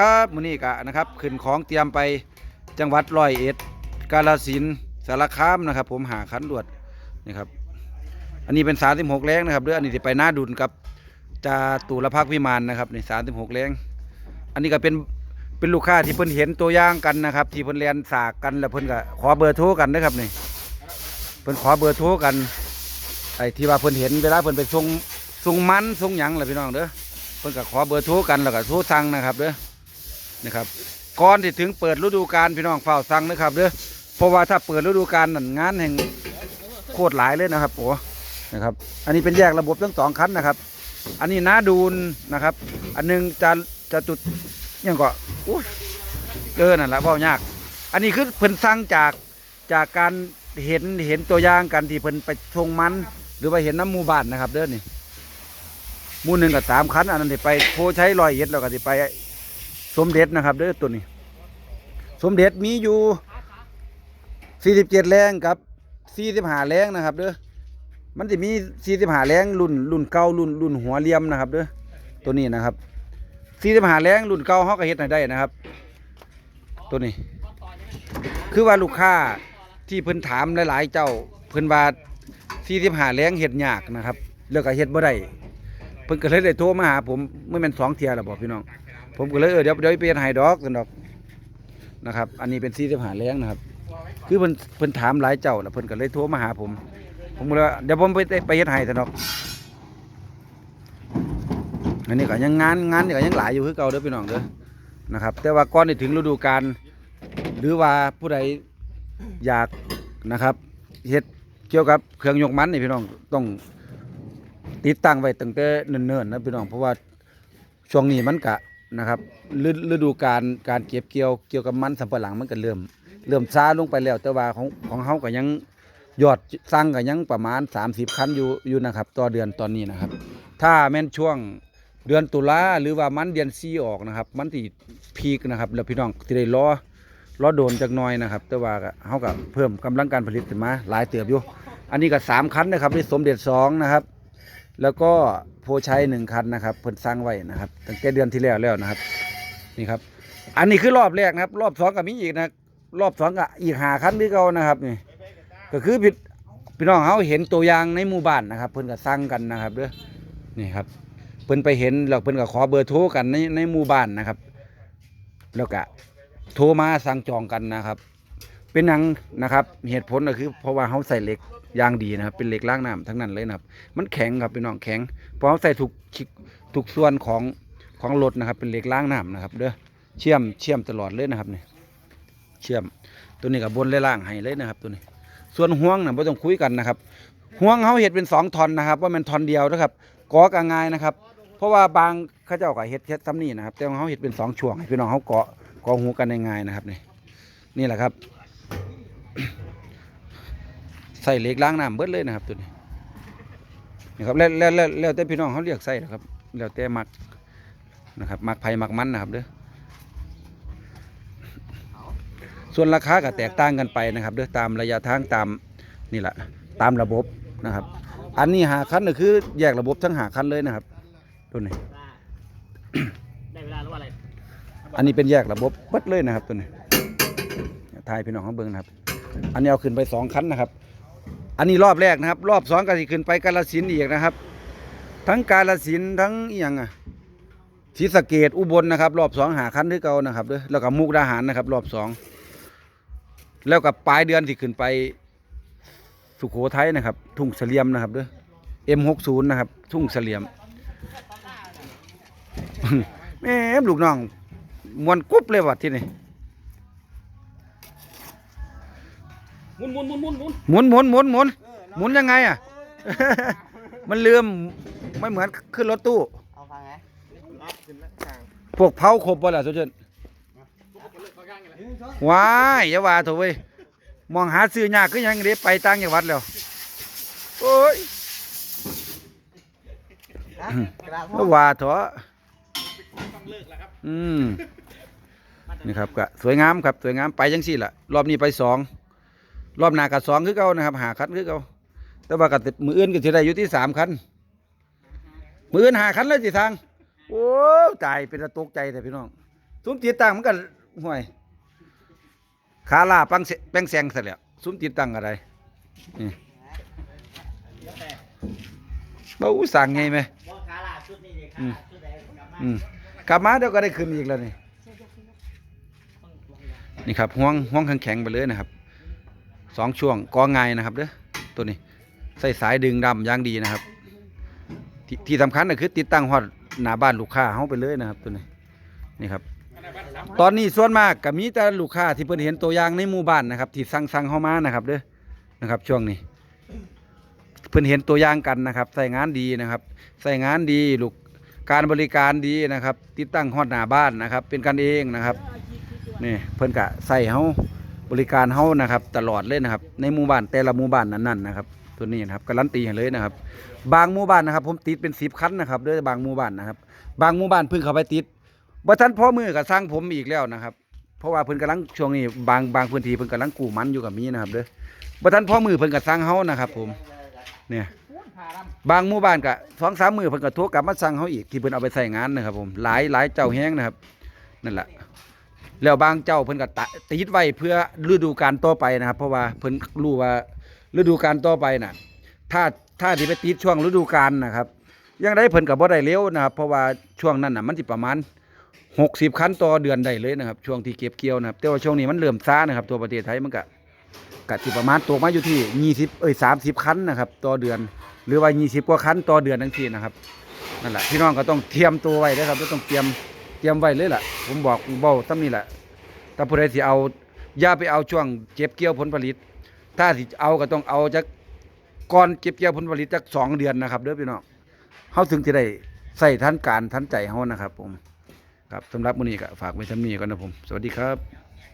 ครับมื้อนี้กะนะครับขึ้นของเตรียมไปจังหวัดร้อยเอ็ดกาฬสินสารคามนะครับ ผมหาขันรวดนี่ครับอันนี้เป็น36แรงนะครับเด้ออันนี้สิไปหน้าดุลกับจาตุรพักวิมานนะครับนี่36แรงอันนี้ก็เป็นเป็นลูกค้าที่เพิ่นเห็นตัวอย่างกันนะครับ ที่เพิ่นเรียนสากกันแล้วเพิ่นก็ขอเบอร์โทรกันนะครับนี่เพิ่นขอเบอร์โทรกันไอ้ที่ว่าเพิ่นเห็นเวลาเพิ่นไปส่งส่งมันส่งหยังล่ะพี่น้องเด้อเพิ่นก็ขอเบอร์โทรกันแล้วก็โทรสั่งนะครับเด้อ นะครับก่อนที่ถึงเปิดฤดูกาลพี่น้องเฝ้าสั่งนะครับเด้อเพราะว่าถ้าเปิดฤดูกาลนั่นงานแห่งโคตรหลายเลยนะครับโอ้นะครับ อันนี้เป็นแยกระบบทั้งสองคันนะครับ อันนี้นาดูนนะครับ อันหนึงจะจะจุดยังก็อุ้เดินนั่นแหละเว่ายาก อันนี้คือเพิ่นสั่งจากจากการเห็นเห็นตัวอย่างกันที่เพิ่นไปทงมัน หรือว่าเห็นน้ำมูบ้านนะครับ เด้อนี่มูหนึ่งกับสามคันอันนั้นที่ไปโพใช้ลอยเอ็ดแล้วก็ที่ไป สมเด็จนะครับเด้อตัวนี้ สมเด็จมีอยู่ 47 แรงกับ 45 แรงนะครับเด้อมันจะมี 45 แรงรุ่นรุ่นเก่ารุ่นรุ่นหัวเหลี่ยมนะครับเด้อตัวนี้นะครับ45แรงรุ่นเก่าเฮาก็เฮ็ดให้ได้นะครับ ตัวนี้ คือว่าลูกค้าที่เพิ่นถามหลายๆ เจ้าเพิ่นว่า45แรงเฮ็ดยากนะครับแล้วก็เฮ็ดบ่ได้เพิ่นก็เลยได้โทรมาหาผมเมื่อแม่นสองเที่ยแล้วบอกพี่น้อง ผมก็เลยเออเดี๋ยวเดี๋ยวไปเปลี่ยนไฮดอกกันดอกนะครับ อันนี้เป็นซีสิบหาแรงนะครับ คือเพิ่นเพิ่นถามหลายเจ้าแล้วเพิ่นก็เลยโทรมาหาผม ผมก็เลยว่าเดี๋ยวผมไปไปเฮ็ดให้กันดอก อันนี้ก็ยังงานงานนี่ก็ยังหลายอยู่คือเก่าเด้อพี่น้องเด้อนะครับ แต่ว่าก่อนที่ถึงฤดูกาลหรือว่าผู้ใดอยากนะครับเฮ็ดเกี่ยวกับเครื่องยกมันนี่พี่น้องต้องติดตั้งไว้ตั้งแต่เนิ่นๆนะพี่น้องเพราะว่าช่วงนี้มันกะ นะครับฤฤดูการการเก็บเกี่ยวเกี่ยวกับมันสำปะหลังมันก็เริ่ม เริ่มซาลงไปแล้ว แต่ว่าของของเฮาก็ยังยอดสร้างก็ยังประมาณ 30 คันอยู่อยู่นะครับ ต่อเดือนตอนนี้นะครับ ถ้าแม่นช่วงเดือนตุลาหรือว่ามันเดือนซีออกนะครับ มันที่พีคนะครับ แล้วพี่น้องที่ได้รอรอโดนจักน่อยนะครับ แต่ว่ากเฮาก็เพิ่มกำลังการผลิตขึ้นมาหลายเติบอยู่ อันนี้ก็สามคันนะครับนี่สมเด็จสองนะครับ แล้วก็โพชัยหนึ่งคันนะครับเพิ่นสร้างไว้นะครับตั้งแต่เดือนที่แล้วแล้วนะครับ นี่ครับ อันนี้คือรอบแรกนะครับ รอบสองก็มีอีกนะรอบสองก็อีกหาคันที่เก่านะครับนี่ก็คือพี่พี่น้องเขาเห็นตัวอย่างในหมู่บ้านนะครับ เพิ่นก็สร้างกันนะครับเด้อนี่ครับ เพิ่นไปเห็นแล้วเพิ่นก็ขอเบอร์โทรกันในในหมู่บ้านนะครับ แล้วก็โทรมาสั่งจองกันนะครับ เป็นหยังนะครับเหตุผลก็คือเพราะว่าเขาใส่เหล็กยางดีนะครับ เป็นเหล็กล้างน้ำทั้งนั้นเลยนะครับ มันแข็งครับพี่น้องแข็งเพราะเขาใส่ทุกชิทุกส่วนของของรถนะครับ เป็นเหล็กล้างน้ำนะครับเด้อเชื่อมเชื่อมตลอดเลยนะครับนี่เชื่อมตัวนี้กับบนและล่างให้เลยนะครับ ตัวนี้ ส่วนห่วงนะไม่ต้องคุยกันนะครับห่วงเขาเห็ดเป็นสองทอนนะครับ ว่ามันทอนเดียวนะครับกอกง่ายนะครับ เพราะว่าบางเขาเจ้าก็เห็ดเห็ดซ้ำนี่นะครับ แต่ของเขาเห็ดเป็นสองช่วงให้พี่น้องเขาเกาะเกาะหูกันง่ายๆนะครับนี่นี่แหละครับ ใส่เหล็กล้างน้ำเบิดเลยนะครับตัวนี้นี่ครับแล้วแล้วแล้วแล้วแต่พี่น้องเขาเรียกใส่นะครับ แล้วแต่มักนะครับมักไผ่มักมันนะครับเด้อส่วนราคาก็แตกต่างกันไปนะครับเด้อตามระยะทางตามนี่แหละตามระบบนะครับ อันนี้หาคันก็คือแยกระบบทั้งหาคันเลยนะครับตัวนี้ได้เวลาหรือว่าอะไรอันนี้เป็นแยกระบบเบิดเลยนะครับตัวนี้ทายพี่น้องเขาเบิ่งนะครับ อันนี้เอาขึ้นไปสองคันนะครับ อันนี้รอบแรกนะครับ รอบสองก็สิขึ้นไปกาลสินอีกนะครับ ทั้งกาลสินทั้งอย่างอะศรีสะเกดอุบลนะครับ รอบสองหาคันที่เก่านะครับเด้อแล้วก็มุกดาหารนะครับ รอบสองแล้วกับปลายเดือนที่ขึ้นไปสุโขทัยนะครับ ทุ่งเสลียมนะครับเด้อ M60 นะครับ ทุ่งเสลียมแม่ลูกน้องมวนกุ๊บเลยวัดที่นี่ หมุนหมุนหมุนหมุนหมุนหมุนหมุนหมุนหมุนหมุนยังไงอะ มันลืมไม่เหมือนขึ้นรถตู้ เอาฟังไงพวกเผาครบบ่ล่ะสุดเจนว้ายอย่าว่าเถอะเว้ยมองหาซื้อยากก็ยังเด้ไปต่างจังหวัดแล้วโอ้ยนะกระดาษอย่าว่าเถอะอืมนี่ครับก็สวยงามครับ สวยงามไปจังสี่ล่ะ รอบนี้ไปสอง รอบหน้าก็สองคือเก่านะครับหาคันคือเก่าแต่ว่าก็ติดมืออื่นก็สิได้อยู่ที่สามคันมืออื่นหาคันเลยสิทาง โอ้ตายเป็นตะตกใจแต่พี่น้องซุ้มติดตั้งมันก็ห่วยขาลาปังแป้งแซงซะแล้วซุ้มติดตั้งอะไรนี่บ่อู้สั่งไงไหมขาลาชุดนี้เลยขาอืมลาชุดไหนกลับมาอืมกลับมาเดี๋ยวก็ได้ขึ้นอีกแล้วนี่นี่ครับห่วงห่วงแข็งๆไปเลยนะครับ สองช่วงกอไงนะครับเด้อตัวนี้ใส่สายดึงดำย่างดีนะครับที่ที่สำคัญก็คือติดตั้งฮอดหน้าบ้านลูกค้าเฮาไปเลยนะครับตัวนี้นี่ครับ ตอนนี้ส่วนมากก็มีแต่ลูกค้าที่เพิ่นเห็นตัวอย่างในหมู่บ้านนะครับ ที่สั่งสั่งเข้ามานะครับเด้อนะครับ ช่วงนี้ เพิ่นเห็นตัวอย่างกันนะครับ ใส่งานดีนะครับ ใส่งานดีลูกการบริการดีนะครับ ติดตั้งฮอดหน้าบ้านนะครับ เป็นกันเองนะครับนี่เพิ่นกะใส่เฮา บริการเฮานะครับ ตลอดเลยนะครับ ในหมู่บ้านแต่ละหมู่บ้านนั้นๆนะครับตัวนี้นะครับการันตีให้เลยนะครับ บางหมู่บ้านนะครับ ผมติดเป็นสิบคันนะครับด้อบางหมู่บ้านนะครับ บางหมู่บ้านเพิ่งเข้าไปติดบ่ทันพ่อมือก็สร้างผมอีกแล้วนะครับ เพราะว่าเพิ่นกำลังช่วงนี้บางบางพื้นที่เพิ่นกำลังกู้มันอยู่กับมีนะครับเด้อบ่ทันพ่อมือเพิ่นก็สร้างเฮานะครับ ผมเนี่ยบางหมู่บ้านก็สองสามมือเพิ่นก็โทรกลับมาสั่งเฮาอีกที่เพิ่นเอาไปใส่งานนะครับ ผมหลายหลายเจ้าแห้งนะครับนั่นแหละ แล้วบางเจ้าเพิ่นก็ตะติดไว้เพื่อฤดูกาลต่อไปนะครับ เพราะว่าเพิ่นรู้ว่าฤดูกาลต่อไปน่ะถ้าถ้าที่ไปติดช่วงฤดูกาลนะครับยังได้เพิ่นก็บ่ได้เร็วนะครับ เพราะว่าช่วงนั้นน่ะมันสิประมาณ 60 คันต่อเดือนได้เลยนะครับ ช่วงที่เก็บเกี่ยวนะครับ แต่ว่าช่วงนี้มันเริ่มช้านะครับ ตัวประเทศไทยมันก็ก็สิประมาณตกมาอยู่ที่ 20 เอ้ย 30 คันนะครับ ต่อเดือน หรือว่า 20 กว่าคันต่อเดือนทั้งทีนะครับนั่นแหละพี่น้องก็ต้องเตรียมตัวไว้นะครับต้องเตรียม เตรียมไว้เลยล่ะ ผมบอกเบาตั้นี้แหละถ้าผู้ใดสิเอาอย่าไปเอาช่วงเก็บเกี่ยวผลผลิต ถ้าสิเอาก็ต้องเอาจากก่อนเก็บเกี่ยวผลผลิตจากสองเดือนนะครับเด้อพี่น้องเขาถึงจะได้ใส่ทันการทันใจเขานะครับ ผม ครับสำหรับมื้อนี้ก็ฝากไว้ท่านี้ก่อนนะผม สวัสดีครับ